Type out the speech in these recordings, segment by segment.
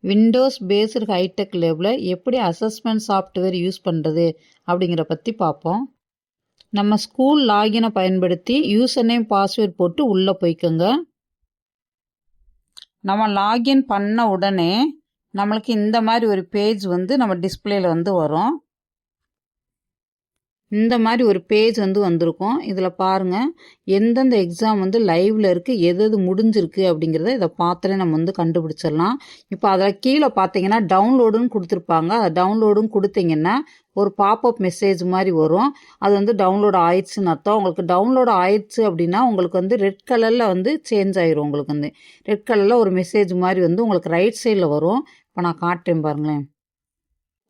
Windows based hitech லேபில் எப்படி assessment software use பண்ணுறது அப்படிங்கிற பற்றி பார்ப்போம் நம்ம ஸ்கூல் லாகினை பயன்படுத்தி யூசர் நேம் பாஸ்வேர்ட் போட்டு உள்ளே போய்க்கோங்க. நம்ம லாகின் பண்ண உடனே நம்மளுக்கு இந்த மாதிரி ஒரு பேஜ் வந்து நம்ம டிஸ்பிளேயில் வந்து வரும். இந்த மாதிரி ஒரு பேஜ் வந்து வந்திருக்கும். இதில் பாருங்கள் எந்தெந்த எக்ஸாம் வந்து லைவில் இருக்குது எது எது முடிஞ்சிருக்கு அப்படிங்கிறத இதை பார்த்தாலே நம்ம வந்து கண்டுபிடிச்சிடலாம். இப்போ அதில் கீழே பார்த்தீங்கன்னா டவுன்லோடுன்னு கொடுத்துருப்பாங்க. அதை டவுன்லோடுன்னு கொடுத்தீங்கன்னா ஒரு பாப்அப் மெசேஜ் மாதிரி வரும். அது வந்து டவுன்லோட் ஆயிடுச்சுன்னு அர்த்தம். உங்களுக்கு டவுன்லோட் ஆயிடுச்சு அப்படின்னா உங்களுக்கு வந்து ரெட் கலரில் வந்து சேஞ்ச் ஆயிரும் உங்களுக்கு வந்து. ரெட் கலரில் ஒரு மெசேஜ் மாதிரி வந்து உங்களுக்கு ரைட் சைடில் வரும். இப்போ நான் காட்டுறேன் பாருங்களேன்.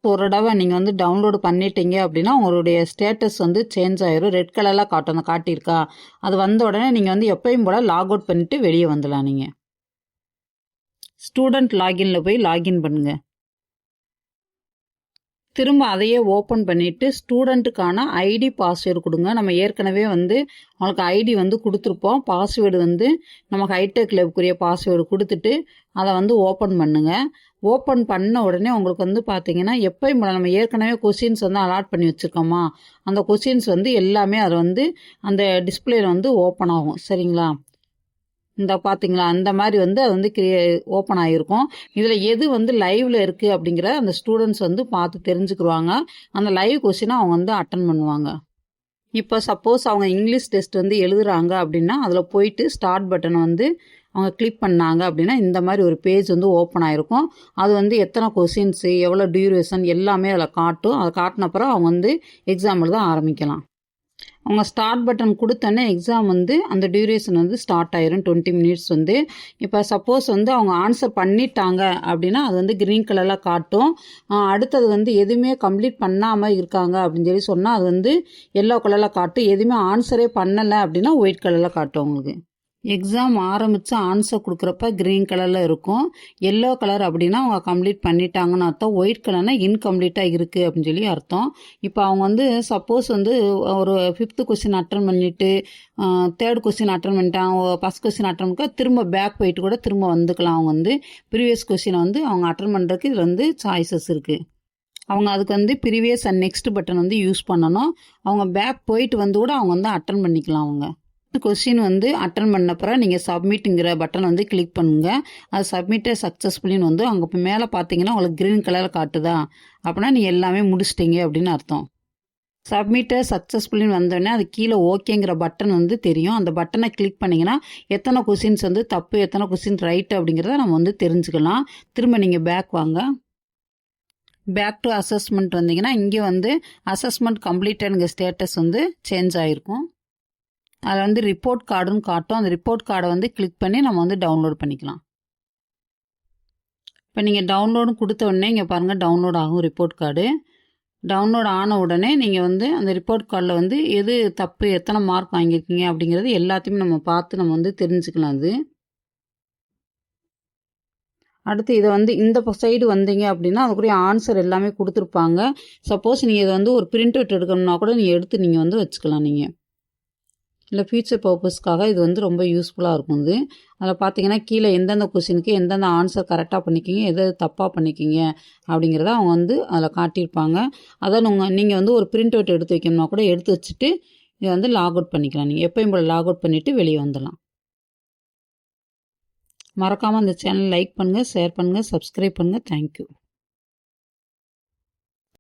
ஒரு தடவை நீங்கள் வந்து டவுன்லோடு பண்ணிட்டீங்க அப்படின்னா உங்களுடைய ஸ்டேட்டஸ் வந்து சேஞ்ச் ஆயிரும். ரெட் கலரில் காட்டும் காட்டியிருக்கா. அது வந்த உடனே நீங்கள் வந்து எப்பயும் போல் லாக் அவுட் பண்ணிவிட்டு வெளியே வந்துடலாம் நீங்கள் ஸ்டூடெண்ட் லாகின்ல போய் லாகின் பண்ணுங்கள் திரும்ப அதையே ஓப்பன் பண்ணிவிட்டு ஸ்டூடெண்ட்டுக்கான ஐடி பாஸ்வேர்டு கொடுங்க. நம்ம ஏற்கனவே வந்து அவங்களுக்கு ஐடி வந்து கொடுத்துருப்போம். பாஸ்வேர்டு வந்து நமக்கு ஹைடெக் லேபுக்குரிய பாஸ்வேர்டு கொடுத்துட்டு அதை வந்து ஓப்பன் பண்ணுங்கள் ஓப்பன் பண்ண உடனே உங்களுக்கு வந்து பார்த்தீங்கன்னா எப்போயும் நம்ம ஏற்கனவே கொஷின்ஸ் வந்து அலாட் பண்ணி வச்சுருக்கோமா? அந்த கொஷின்ஸ் வந்து எல்லாமே அதை வந்து அந்த டிஸ்பிளேல வந்து ஓப்பன் ஆகும். சரிங்களா? இந்த பார்த்தீங்களா அந்த மாதிரி வந்து அது வந்து கிரியே ஓப்பன் ஆகிருக்கும் இதில் எது வந்து லைவில் இருக்குது அப்படிங்கிற அந்த ஸ்டூடெண்ட்ஸ் வந்து பார்த்து தெரிஞ்சுக்கிடுவாங்க அந்த லைவ் கொஷினை அவங்க வந்து அட்டன் பண்ணுவாங்க. இப்போ சப்போஸ் அவங்க இங்கிலீஷ் டெஸ்ட் வந்து எழுதுறாங்க அப்படின்னா அதில் போயிட்டு ஸ்டார்ட் பட்டனை வந்து அவங்க கிளிக் பண்ணாங்க அப்படின்னா இந்த மாதிரி ஒரு பேஜ் வந்து ஓப்பன் ஆகிருக்கும் அது வந்து எத்தனை கொஷின்ஸு எவ்வளோ டியூரேஷன் எல்லாமே அதில் காட்டும். அதை காட்டினப்புறம் அவங்க வந்து எக்ஸாம் எழுத ஆரம்பிக்கலாம். அவங்க ஸ்டார்ட் பட்டன் கொடுத்தோன்னே எக்ஸாம் வந்து அந்த டியூரேஷன் வந்து ஸ்டார்ட் ஆயிரும். டுவெண்ட்டி மினிட்ஸ் வந்து. இப்போ சப்போஸ் வந்து அவங்க ஆன்சர் பண்ணிட்டாங்க அப்படின்னா அது வந்து க்ரீன் கலரில் காட்டும். அடுத்தது வந்து எதுவுமே கம்ப்ளீட் பண்ணாமல் இருக்காங்க அப்படின்னு சொல்லி சொன்னால் அது வந்து எல்லோ கலரில் காட்டும். எதுவுமே ஆன்சரே பண்ணலை அப்படின்னா ஒயிட் கலரில் காட்டும் உங்களுக்கு. எக்ஸாம் ஆரம்பித்து ஆன்சர் கொடுக்குறப்ப க்ரீன் கலரில் இருக்கும். எல்லோ கலர் அப்படின்னா அவங்க கம்ப்ளீட் பண்ணிட்டாங்கன்னு அர்த்தம். ஒயிட் கலர்னா இன்கம்ப்ளீட்டாக இருக்குது அப்படின்னு சொல்லி அர்த்தம். இப்போ அவங்க வந்து சப்போஸ் வந்து ஒரு ஃபிஃப்த்து கொஸ்டின் அட்டன் பண்ணிவிட்டு தேர்ட் கொஸ்டின் அட்டன் பண்ணிட்டாங்க ஃபஸ்ட் கொஸ்டின் அட்டன் பண்ணி திரும்ப பேக் போயிட்டு கூட திரும்ப வந்துக்கலாம் அவங்க வந்து. ப்ரீவியஸ் கொஸ்டினை வந்து அவங்க அட்டன் பண்ணுறதுக்கு இதில் வந்து சாய்ஸஸ் இருக்குது அவங்க அதுக்கு வந்து ப்ரீவியஸ் அண்ட் நெக்ஸ்ட் பட்டன் வந்து யூஸ் பண்ணணும். அவங்க பேக் போயிட்டு வந்து கூட அவங்க வந்து அட்டன் பண்ணிக்கலாம் அவங்க. கொஸ்டின் வந்து அட்டன் பண்ணப்புறம் நீங்கள் சப்மிட்டுங்கிற பட்டன் வந்து கிளிக் பண்ணுங்கள் அது சப்மிட்டே சக்ஸஸ்ஃபுல்லின்னு வந்து அங்கே இப்போ மேலே பார்த்தீங்கன்னா உங்களுக்கு க்ரீன் கலரில் காட்டுதா? அப்படின்னா நீங்கள் எல்லாமே முடிச்சிட்டிங்க அப்படின்னு அர்த்தம். சப்மிட்டை சக்ஸஸ்ஃபுல்லின்னு வந்தோடனே அது கீழே ஓகேங்கிற பட்டன் வந்து தெரியும். அந்த பட்டனை கிளிக் பண்ணிங்கன்னா எத்தனை கொஸ்டின்ஸ் வந்து தப்பு எத்தனை கொஸ்டின் ரைட்டு அப்படிங்கிறத நம்ம வந்து தெரிஞ்சுக்கலாம். திரும்ப நீங்கள் பேக் வாங்க. பேக் டு அசஸ்மெண்ட் வந்தீங்கன்னா இங்கே வந்து அசஸ்மெண்ட் கம்ப்ளீட்டடுங்க ஸ்டேட்டஸ் வந்து சேஞ்ச் ஆகிருக்கும் அதில் வந்து ரிப்போர்ட் கார்டுன்னு காட்டும். அந்த ரிப்போர்ட் கார்டை வந்து கிளிக் பண்ணி நம்ம வந்து டவுன்லோட் பண்ணிக்கலாம். இப்போ நீங்கள் டவுன்லோடு கொடுத்த உடனே இங்கே பாருங்கள் டவுன்லோட் ஆகும் ரிப்போர்ட் கார்டு டவுன்லோட் ஆன உடனே நீங்கள் வந்து அந்த ரிப்போர்ட் கார்டில் வந்து எது தப்பு எத்தனை மார்க் வாங்கியிருக்கீங்க அப்படிங்கிறது எல்லாத்தையுமே நம்ம பார்த்து நம்ம வந்து தெரிஞ்சுக்கலாம் அது. அடுத்து இதை வந்து இந்த சைடு வந்தீங்க அப்படின்னா அதுக்குரிய ஆன்சர் எல்லாமே கொடுத்துருப்பாங்க. சப்போஸ் நீங்கள் இதை வந்து ஒரு பிரிண்ட் அவுட் எடுக்கணும்னா கூட நீங்கள் எடுத்து நீங்கள் வந்து வச்சுக்கலாம் நீங்கள் இல்லை ஃபியூச்சர் பர்பஸ்க்காக இது வந்து ரொம்ப யூஸ்ஃபுல்லாக இருக்கும் இது. அதில் பார்த்தீங்கன்னா கீழே எந்தெந்த கொஷினுக்கு எந்தெந்த ஆன்சர் கரெக்டாக பண்ணிக்கிங்க எது தப்பாக பண்ணிக்கிங்க அப்படிங்கிறத அவங்க வந்து அதில் காட்டியிருப்பாங்க. அதை உங்கள் நீங்கள் வந்து ஒரு பிரிண்ட் அவுட் எடுத்து வைக்கணும்னா கூட எடுத்து வச்சுட்டு இதை வந்து லாக் அவுட் பண்ணிக்கலாம். நீங்கள் எப்பயும் போல் லாக் அவுட் பண்ணிவிட்டு வெளியே வந்துடலாம். மறக்காமல் அந்த சேனல் லைக் பண்ணுங்கள் ஷேர் பண்ணுங்கள் சப்ஸ்கிரைப் பண்ணுங்கள் தேங்க்யூ